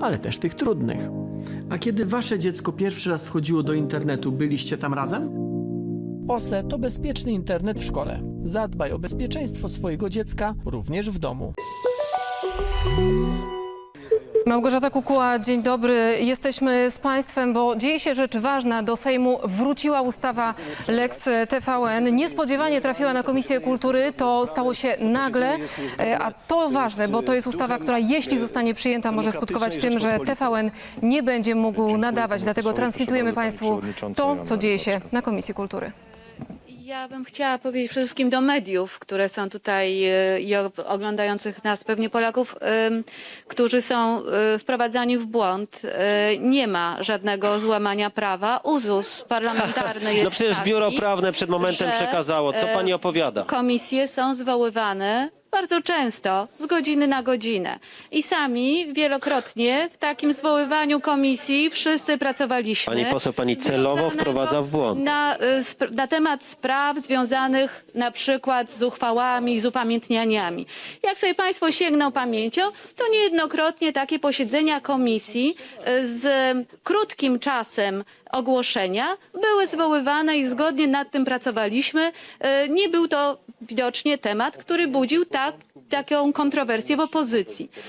ale też tych trudnych. A kiedy wasze dziecko pierwszy raz wchodziło do internetu, byliście tam razem? OSE to bezpieczny internet w szkole. Zadbaj o bezpieczeństwo swojego dziecka również w domu. Małgorzata Kukuła, dzień dobry. Jesteśmy z Państwem, bo dzieje się rzecz ważna. Do Sejmu wróciła ustawa Lex TVN. Niespodziewanie trafiła na Komisję Kultury. To stało się nagle, e, a to ważne, bo to jest ustawa, która jeśli zostanie przyjęta, może skutkować tym, że TVN nie będzie mógł nadawać. Dlatego transmitujemy Państwu to, co dzieje się na Komisji Kultury. Ja bym chciała powiedzieć przede wszystkim do mediów, które są tutaj e, i o- oglądających nas pewnie Polaków, którzy są e, wprowadzani w błąd. E, Nie ma żadnego złamania prawa. Uzus parlamentarny jest No przecież taki, biuro prawne przed momentem że, przekazało. Co e, pani opowiada? Komisje są zwoływane bardzo często, z godziny na godzinę. I sami wielokrotnie w takim zwoływaniu komisji wszyscy pracowaliśmy. Pani poseł, pani celowo Związanego wprowadza w błąd. Na, y, na temat spraw związanych na przykład z uchwałami, z upamiętnianiami. Jak sobie Państwo sięgną pamięcią, to niejednokrotnie takie posiedzenia komisji y, z krótkim czasem ogłoszenia były zwoływane i zgodnie nad tym pracowaliśmy. Y, Nie był to widocznie temat, który budził tak, taką kontrowersję w opozycji.